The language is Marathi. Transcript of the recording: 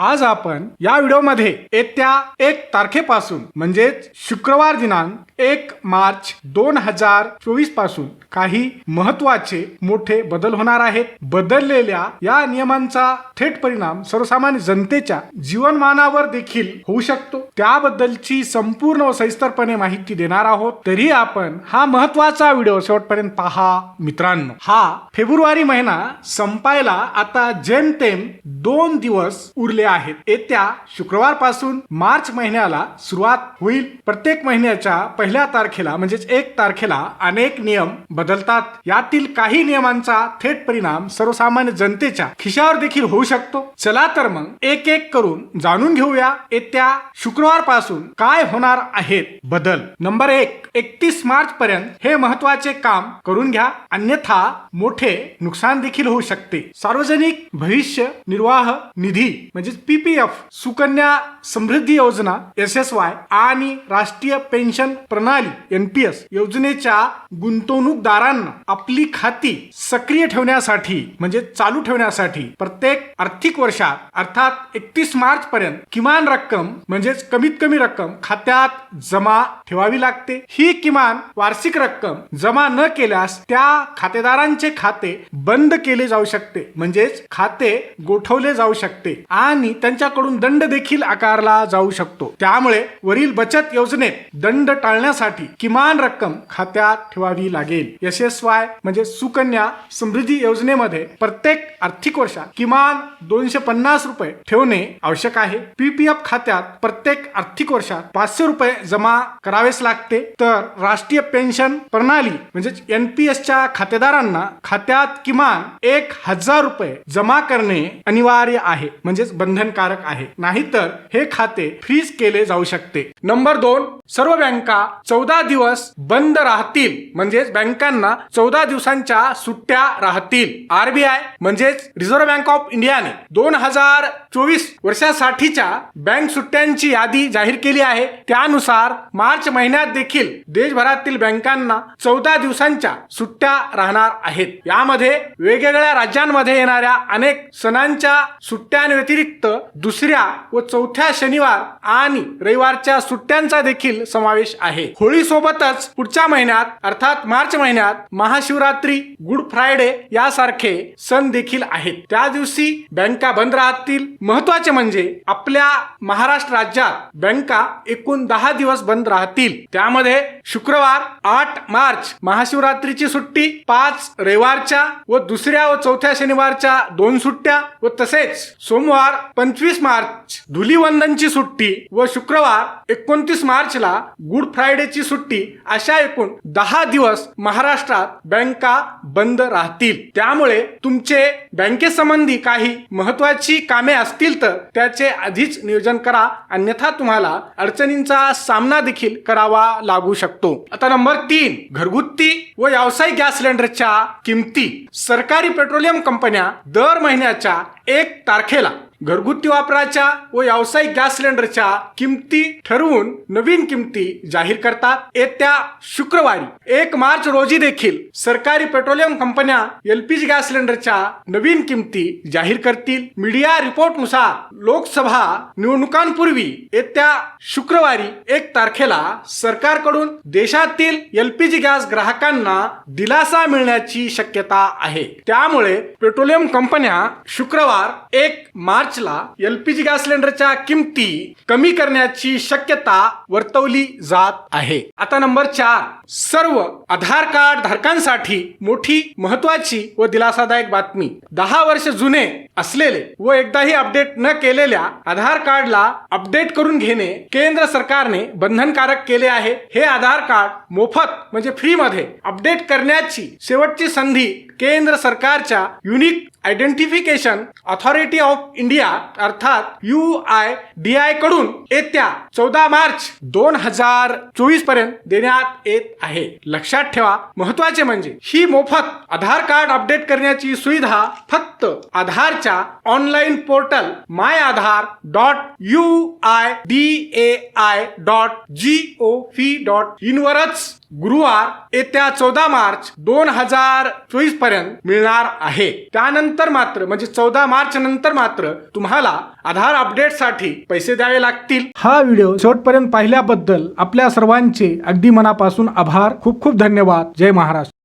आज आपण या व्हिडिओमध्ये येत्या एक तारखेपासून म्हणजेच शुक्रवार दिनांक एक मार्च दोन हजार चोवीसपासून काही महत्त्वाचे मोठे बदल होणार आहेत. बदललेल्या या नियमांचा थेट परिणाम सर्वसामान्य जनतेच्या जीवनमानावर देखील होऊ शकतो. त्याबद्दलची संपूर्ण व सविस्तरपणे माहिती देणार आहोत. तरी आपण हा महत्त्वाचा व्हिडिओ शेवटपर्यंत पहा मित्रांनो. हा फेब्रुवारी महिना संपायला आता जेमतेम दोन दिवस उरले आहेत. येत्या शुक्रवारपासून मार्च महिन्याला सुरुवात होईल. प्रत्येक महिन्याच्या पहिल्या तारखेला म्हणजेच एक तारखेला अनेक नियम बदलतात. यातील काही नियमांचा थेट परिणाम सर्वसामान्य जनतेच्या खिशावर देखील होऊ शकतो. चला तर मग एक एक करून जाणून घेऊया येत्या शुक्रवारपासून काय होणार आहेत बदल. नंबर एक एकतीस मार्च पर्यंत हे महत्त्वाचे काम करून घ्या. अन्यथा मोठे नुकसान देखील होऊ शकते. सार्वजनिक भविष्य निर्वाह निधी म्हणजे पीपीएफ सुकन्या समृद्धी योजना एस एस वाय आणि राष्ट्रीय पेन्शन प्रणाली एनपीएस योजनेच्या गुंतवणूकदारांना आपली खाती सक्रिय ठेवण्यासाठी म्हणजे चालू ठेवण्यासाठी प्रत्येक आर्थिक वर्षात अर्थात एकतीस मार्च पर्यंत किमान रक्कम म्हणजेच कमीत कमी रक्कम खात्यात जमा ठेवावी लागते. ही किमान वार्षिक रक्कम जमा न केल्यास त्या खातेदारांचे खाते बंद केले जाऊ शकते म्हणजेच खाते गोठवले जाऊ शकते. आणि त्यांच्याकडून दंड देखील आकारला जाऊ शकतो. त्यामुळे वरील बचत योजनेत दंड टाळण्यासाठी किमान रक्कम खात्यात ठेवावी लागेल. एस एस वाय म्हणजे सुकन्या समृद्धी योजनेमध्ये प्रत्येक आर्थिक वर्षात किमान दोनशे पन्नास रुपये ठेवणे आवश्यक आहे. पीपीएफ खात्यात प्रत्येक आर्थिक वर्षात पाचशे रुपये जमा करावेच लागते. तर राष्ट्रीय पेन्शन प्रणाली म्हणजे एनपीएस च्या खातेदारांना खात्यात किमान एक हजार रुपये जमा करणे अनिवार्य आहे. म्हणजेच बंधनकारक आहे. नाहीतर हे खाते फ्रीज केले जाऊ शकते. नंबर दोन सर्व बँका चौदा दिवस बंद राहतील. म्हणजेच बँकांना चौदा दिवसांच्या सुट्ट्या राहतील. आरबीआय म्हणजेच रिझर्व्ह बँक ऑफ इंडियाने दोन हजार चोवीस वर्षासाठीच्या बँक सुट्ट्यांची यादी जाहीर केली आहे. त्यानुसार मार्च महिन्यात देखील देशभरातील बँकांना चौदा दिवसांच्या सुट्ट्या राहणार आहेत. यामध्ये वेगवेगळ्या राज्यांमध्ये येणाऱ्या अनेक सणांच्या सुट्ट्यांव्यतिरिक्त दुसऱ्या व चौथ्या शनिवार आणि रविवारच्या सुट्ट्यांचा देखील समावेश आहे. होळी सोबतच पुढच्या महिन्यात अर्थात मार्च महिन्यात महाशिवरात्री गुड फ्रायडे यासारखे सण देखील आहेत. त्या दिवशी बँका बंद राहतील. महत्त्वाचे म्हणजे आपल्या महाराष्ट्र राज्यात बँका एकूण दहा दिवस बंद राहतील. त्यामध्ये शुक्रवार आठ मार्च महाशिवरात्रीची सुट्टी पाच रविवारच्या व दुसऱ्या व चौथ्या शनिवारच्या दोन सुट्ट्या व तसेच सोमवार पंचवीस मार्च धुलीवंदनची सुट्टी व शुक्रवार एकोणतीस मार्चला गुड फ्रायडेची सुट्टी अशा एकूण दहा दिवस महाराष्ट्रात बँका बंद राहतील. त्यामुळे तुमचे बँकेसंबंधी काही महत्वाची कामे असतील तर त्याचे आधीच नियोजन करा. अन्यथा तुम्हाला अडचणींचा सामना देखील करावा लागू शकतो. आता नंबर तीन घरगुती व व्यावसायिक गॅस सिलेंडरच्या किमती. सरकारी पेट्रोलियम कंपन्या दर महिन्याच्या एक तारखेला घरगुती वापराच्या व व्यावसायिक गॅस सिलेंडरच्या किमती ठरवून नवीन किमती जाहीर करतात. येत्या शुक्रवारी एक मार्च रोजी देखील सरकारी पेट्रोलियम कंपन्या एलपीजी गॅस सिलेंडरच्या नवीन किमती जाहीर करतील. मीडिया रिपोर्टनुसार लोकसभा निवडणुकांपूर्वी येत्या शुक्रवारी एक तारखेला सरकारकडून देशातील एलपीजी गॅस ग्राहकांना दिलासा मिळण्याची शक्यता आहे. त्यामुळे पेट्रोलियम कंपन्या शुक्रवार एक मार्च मार्चला एलपीजी गॅस सिलेंडरच्या किमती कमी करण्याची शक्यता वर्तवली जात आहे. आता नंबर चार सर्व आधार कार्ड धारकांसाठी मोठी महत्वाची व दिलासादायक बातमी. दहा वर्ष जुने असलेले व एकदाही अपडेट न केलेल्या आधार कार्डला अपडेट करून घेणे केंद्र सरकारने बंधनकारक केले आहे. हे आधार कार्ड मोफत म्हणजे फ्री मध्ये अपडेट करण्याची शेवटची संधी केंद्र सरकारच्या unique identification authority of India अर्थात यू आय डी आयकडून येत्या चौदा मार्च दोन हजार चोवीसपर्यंत देण्यात येत आहे. लक्षात ठेवा महत्त्वाचे म्हणजे ही मोफत आधार कार्ड अपडेट करण्याची सुविधा फक्त आधारच्या online portal my Aadhaar dot U I D A I dot G O V dot in वरच गुरुवार येत्या चौदा मार्च दोन हजार चोवीसपर्यंत मिळणार आहे. त्यानंतर मात्र म्हणजे चौदा मार्च नंतर मात्र तुम्हाला आधार अपडेटसाठी पैसे द्यावे लागतील. हा व्हिडिओ शेवटपर्यंत पाहिल्याबद्दल आपल्या सर्वांचे अगदी मनापासून आभार. खूप खूप धन्यवाद. जय महाराष्ट्र.